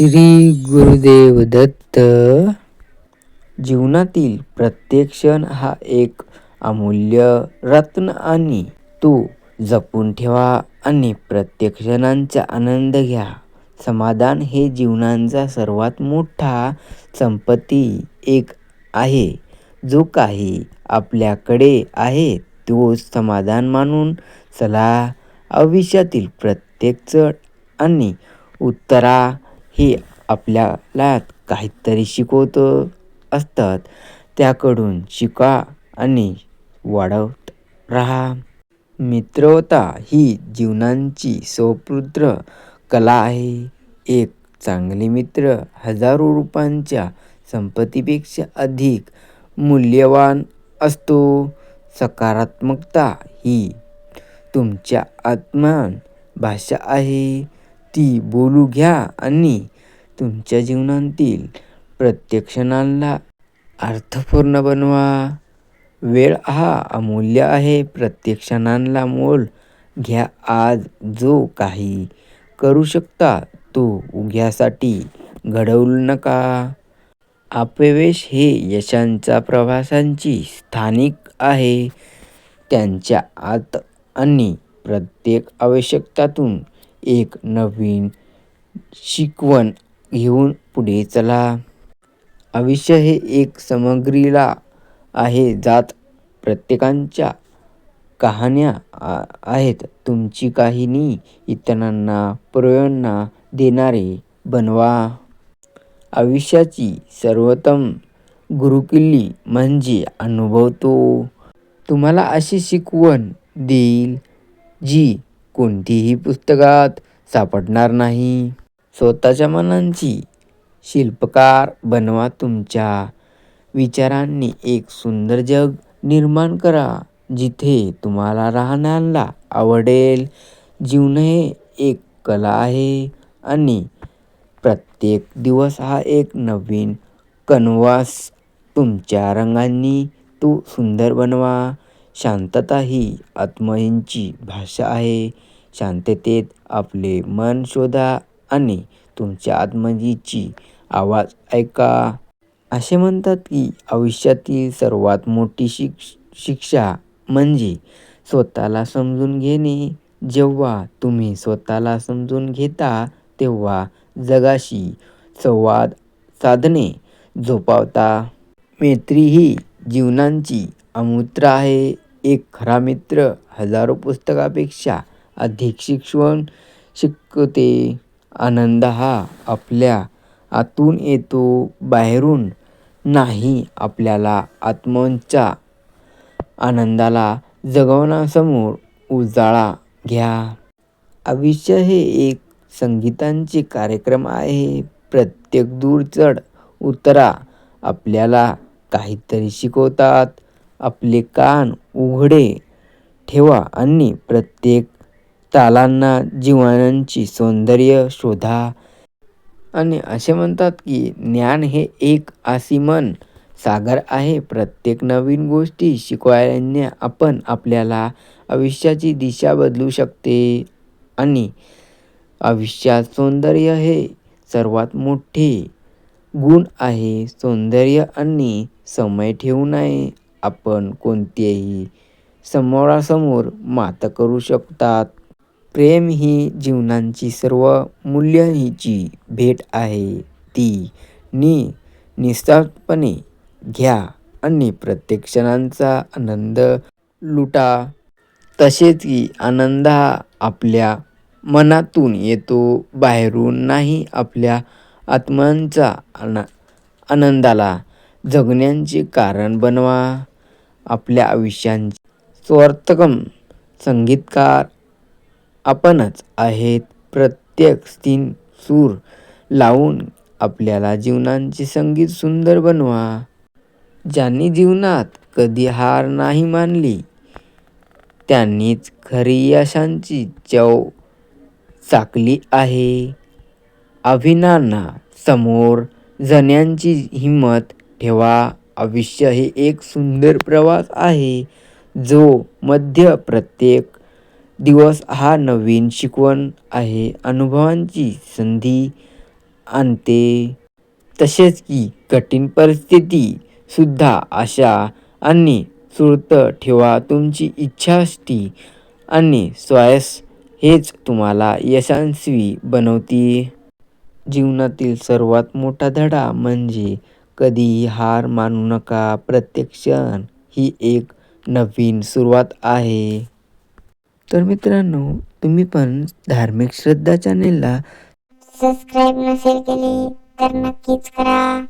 श्री गुरुदेव दत्त. जीवनातील प्रत्येक क्षण हा एक अमूल्य रत्न आणि तो जपून ठेवा आणि प्रत्येक क्षणांचा आनंद घ्या. समाधान हे जीवनाचा सर्वात मोठा संपत्ती एक आहे. जो काही आपल्याकडे आहे तोच समाधान मानून चला आयुष्यातील प्रत्येक चढ आणि उत्तरा हे आपल्याला काहीतरी शिकवत असतात. त्याकडून शिका आणि वाढवत राहा. मित्रता ही जीवनाची सौपुत्र कला आहे. एक चांगले मित्र हजारो रुपयांच्या संपत्तीपेक्षा अधिक मूल्यवान असतो. सकारात्मकता ही तुमच्या आत्मान भाषा आहे. ती बोलू घ्या आणि तुमच्या जीवनातील प्रत्येक क्षणाला अर्थपूर्ण बनवा. वेळ हा अमूल्य आहे. प्रत्येक क्षणाला मोल घ्या आज जो काही करू शकता तो उद्यासाठी घडवू नका. अपयश हे यशाच्या प्रवासाची स्थानिक आहे. त्यांच्या आत आणि प्रत्येक आवश्यकतातून एक नवीन शिकवण घेऊन पुढे चला. आयुष्य हे एक समग्रीला आहे ज्यात प्रत्येकाच्या कहाण्या आहेत. तुमची काहिनी इतरांना प्रेरणा देणारी बनवा. आयुष्याची सर्वोत्तम गुरुकिल्ली म्हणजे अनुभव तो तुम्हाला अशी शिकवण देईल जी कोणतीही पुस्तकात सापडणार नाही. स्वतःच्या मनांची शिल्पकार बनवा तुमच्या विचारांनी एक सुंदर जग निर्माण करा जिथे तुम्हाला राहण्याला आवडेल. जीवन हे एक कला आहे आणि प्रत्येक दिवस हा एक नवीन कनवास. तुमच्या रंगांनी तो सुंदर बनवा. शांतता ही आत्म्याची भाषा आहे. शांततेत आपले मन शोधा आणि तुमच्या आत्मजीची आवाज ऐका. असे म्हणतात की आयुष्यातील सर्वात मोठी शिक्षा म्हणजे स्वतःला समजून घेणे. जेव्हा तुम्ही स्वतःला समजून घेता तेव्हा जगाशी संवाद साधणे झोपावता. मैत्री ही जीवनाची अमूर्त आहे. एक खरा मित्र हजारो पुस्तकापेक्षा अधिक शिक्षण शिकवते. आनंद हा आपल्या आतून येतो. बाहेरून नाही आपल्याला आत्म्याच्या आनंदाला जगण्यासमोर उजाळा घ्या. आयुष्य हे एक संगीताचे कार्यक्रम आहे. प्रत्येक दूर चढ उतार आपल्याला काहीतरी शिकवतात. आपले कान उघडे ठेवा आणि प्रत्येक तालांना जीवनांची सौंदर्य शोधा. आणि असे म्हणतात की ज्ञान हे एक आसीमन सागर आहे. प्रत्येक नवीन गोष्टी शिकवायने आपण आपल्याला आयुष्याची दिशा बदलू शकते. आणि आयुष्यात सौंदर्य हे सर्वात मोठे गुण आहे. सौंदर्य आणि समय ठेवू नये. आपण कोणतेही समोरासमोर मात करू शकतात. प्रेम ही जीवनाची सर्वमूल्यांची भेट आहे. ती नि निस्वार्थपणे घ्या आणि प्रत्येक क्षणाचा आनंद लुटा. तसेच की आनंद हा आपल्या मनातून येतो बाहेरून नाही आपल्या आत्म्याच्या आनंदाला जगण्याचे कारण बनवा. आपल्या आयुष्याचे. स्वार्थकम संगीतकार. आपणच आहेत प्रत्येक स्थिन सूर लावून आपल्याला जीवनाचे संगीत सुंदर बनवा. ज्यांनी जीवनात कधी हार नाही मानली त्यांनीच खरी यशांची चव चाकली आहे. अभिनांना समोर जण्यांची हिंमत ठेवा. आयुष्य हे एक सुंदर प्रवास आहे जो मध्य प्रत्येक दिवस हा नवीन शिकवण आहे अनुभवांची संधी आणते. तसेच की कठीण परिस्थिती सुद्धा आशा आणि सुरत ठेवा तुमची इच्छाशक्ती आणि स्वायस हेच तुम्हाला यशस्वी बनवते. जीवनातील सर्वात मोठा धडा म्हणजे कधीही हार मानू नका. प्रत्येक क्षण ही एक नवीन सुरुवात आहे. तर मित्रांनो तुम्ही पण धार्मिक श्रद्धा चॅनेलला सबस्क्राईब नसेल केली तर नक्कीच करा.